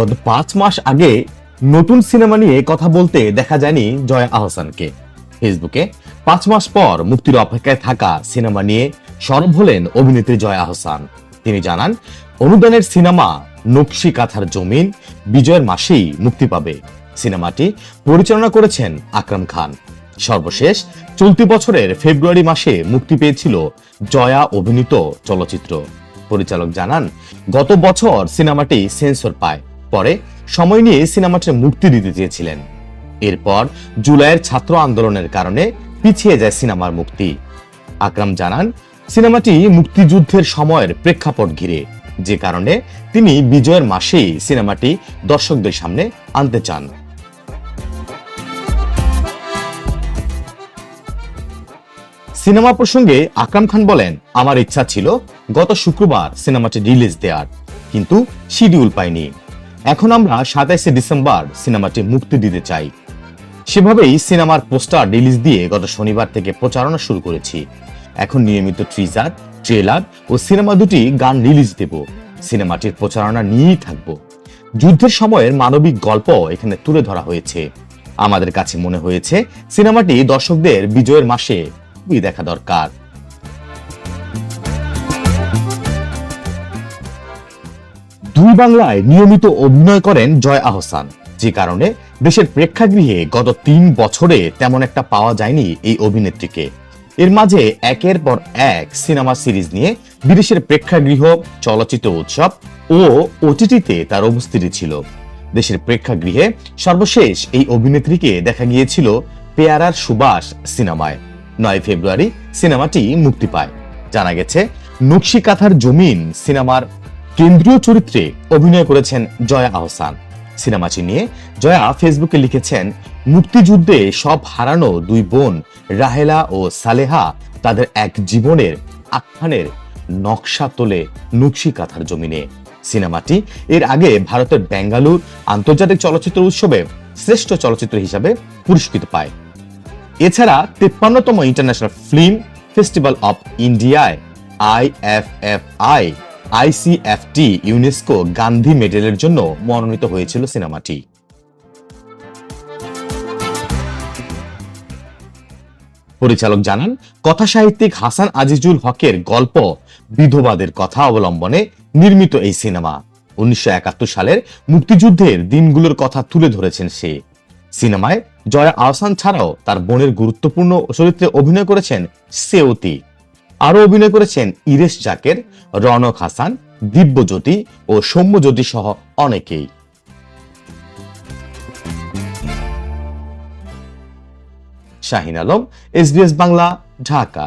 গত পাঁচ মাস আগে নতুন সিনেমা নিয়ে কথা বলতে দেখা যায়নি জয়া আহসানকে। ফেসবুকে পাঁচ মাস পর মুক্তির অপেক্ষায় থাকা সিনেমা নিয়ে সরব হলেন অভিনেত্রী জয়া আহসান। তিনি জানান, অনুদানের সিনেমা নকশি কাথার জমিন, বিজয়ের মাসেই মুক্তি পাবে। সিনেমাটি পরিচালনা করেছেন আকরাম খান। সর্বশেষ চলতি বছরের ফেব্রুয়ারি মাসে মুক্তি পেয়েছিল জয়া অভিনীত চলচ্চিত্র। পরিচালক জানান, গত বছর সিনেমাটি সেন্সর পায়। পরে সময় নিয়ে সিনেমাটির মুক্তি দিতে চেয়েছিলেন। এরপর জুলাইয়ের ছাত্র আন্দোলনের কারণে পিছিয়ে যায় সিনেমার মুক্তি। আকরাম জানান, সিনেমাটি মুক্তিযুদ্ধের সময়ের প্রেক্ষাপট ঘিরে, যে কারণে তিনি বিজয়ের মাসেই সিনেমাটি দর্শকদের সামনে আনতে চান। সিনেমা প্রসঙ্গে আকরাম খান বলেন, আমার ইচ্ছা ছিল গত শুক্রবার সিনেমাটি রিলিজ দেওয়ার, কিন্তু শিডিউল পাইনি। এখন আমরা সাতাইশে ডিসেম্বর সিনেমাটি মুক্তি দিতে চাই। সেভাবেই সিনেমার পোস্টার রিলিজ দিয়ে গত শনিবার থেকে প্রচারণা শুরু করেছি। এখন নিয়মিত ট্রিজার ট্রেলার ও সিনেমা দুটি গান রিলিজ দেব। সিনেমাটির প্রচারণা নিয়েই থাকব। যুদ্ধের সময়ের মানবিক গল্প এখানে তুলে ধরা হয়েছে। আমাদের কাছে মনে হয়েছে, সিনেমাটি দর্শকদের বিজয়ের মাসে দেখা দরকার। দুই বাংলায় নিয়মিত অভিনয় করেন জয় আহসান, যে কারণে দেশের প্রেক্ষাগৃহে গত তিন বছরে তেমন একটা পাওয়া যায়নি এই অভিনেত্রীকে। এর মাঝে একের পর এক সিনেমা সিরিজ নিয়ে বিদেশের প্রেক্ষাগৃহ, চলচ্চিত্র উৎসব ও ওটিটিতে তার উপস্থিতি ছিল। দেশের প্রেক্ষাগৃহে সর্বশেষ এই অভিনেত্রীকে দেখা গিয়েছিল পেয়ারার সুবাস সিনেমায়। নয় ফেব্রুয়ারি সিনেমাটি মুক্তি পায়। জানা গেছে নকশি কাথার জমিন সিনেমার কেন্দ্রীয় চরিত্রে অভিনয় করেছেন জয়া আহসান। সিনেমাটি নিয়ে জয়া ফেসবুকে লিখেছেন, মুক্তিযুদ্ধে সব হারানো দুই বোন রাহেলা ও সালেহা তাদের এক জীবনের আখ্যানের নকশা তোলে নকশি কাথার জমিনে। সিনেমাটি এর আগে ভারতের বেঙ্গালুর আন্তর্জাতিক চলচ্চিত্র উৎসবে শ্রেষ্ঠ চলচ্চিত্র হিসাবে পুরস্কৃত পায়। এছাড়া তেপ্পান্নতম ইন্টারন্যাশনাল ফিল্ম ফেস্টিভ্যাল অফ ইন্ডিয়ায় আইএফএফআই আইসিএফটি ইউনেস্কো গান্ধী মেডেলের জন্য মনোনীত হয়েছিল সিনেমাটি। পরিচালক জানান কথা সাহিত্যিক হাসান আজিজুল হকের গল্প বিধবাদের কথা অবলম্বনে নির্মিত এই সিনেমা। উনিশশো একাত্তর সালের মুক্তিযুদ্ধের দিনগুলোর কথা তুলে ধরেছেন সে। সিনেমায় জয়া আহসান ছাড়াও তার বোনের গুরুত্বপূর্ণ চরিত্রে অভিনয় করেছেন সেওতি। আরও অভিনয় করেছেন ইরেশ জাকের, রনক হাসান, দিব্যজ্যোতি ও সৌম্যজ্যোতি সহ অনেকেই। শাহিন আলম এসবিএস বাংলা, ঢাকা।